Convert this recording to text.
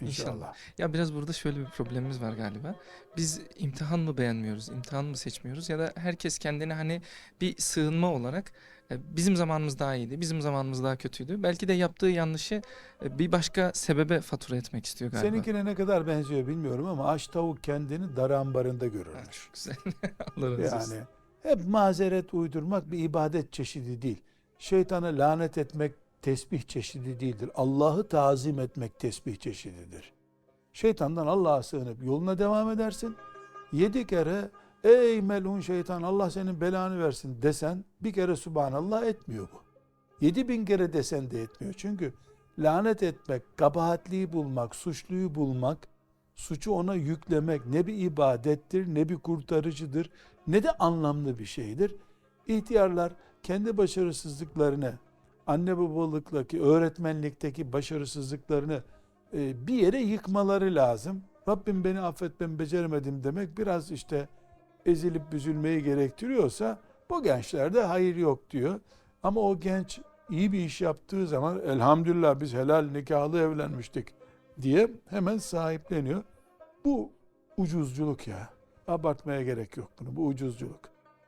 İnşallah. Ya biraz burada şöyle bir problemimiz var galiba. Biz imtihan mı beğenmiyoruz, imtihan mı seçmiyoruz ya da herkes kendini hani bir sığınma olarak e, bizim zamanımız daha iyiydi, bizim zamanımız daha kötüydü. Belki de yaptığı yanlışı e, bir başka sebebe fatura etmek istiyor galiba. Seninkine ne kadar benziyor bilmiyorum ama aç tavuk kendini dar ambarında Ha, görürmüş. çok güzel. Allah razı olsun. Yani hep mazeret uydurmak bir ibadet çeşidi değil. Şeytana lanet etmek tesbih çeşidi değildir. Allah'ı tazim etmek tesbih çeşididir. Şeytandan Allah'a sığınıp yoluna devam edersin. Yedi kere ey melun şeytan Allah senin belanı versin desen bir kere subhanallah etmiyor bu. Yedi bin kere desen de etmiyor. Çünkü lanet etmek, kabahatliyi bulmak, suçluyu bulmak, suçu ona yüklemek ne bir ibadettir, ne bir kurtarıcıdır, ne de anlamlı bir şeydir. İhtiyarlar kendi başarısızlıklarını, anne babalıktaki, öğretmenlikteki başarısızlıklarını e, bir yere yıkmaları lazım. Rabbim beni affet ben beceremedim demek biraz işte ezilip büzülmeyi gerektiriyorsa bu gençlerde hayır yok diyor. Ama o genç iyi bir iş yaptığı zaman elhamdülillah biz helal nikahlı evlenmiştik diye hemen sahipleniyor. Bu ucuzculuk ya. Abartmaya gerek yok bunu. Bu ucuzculuk.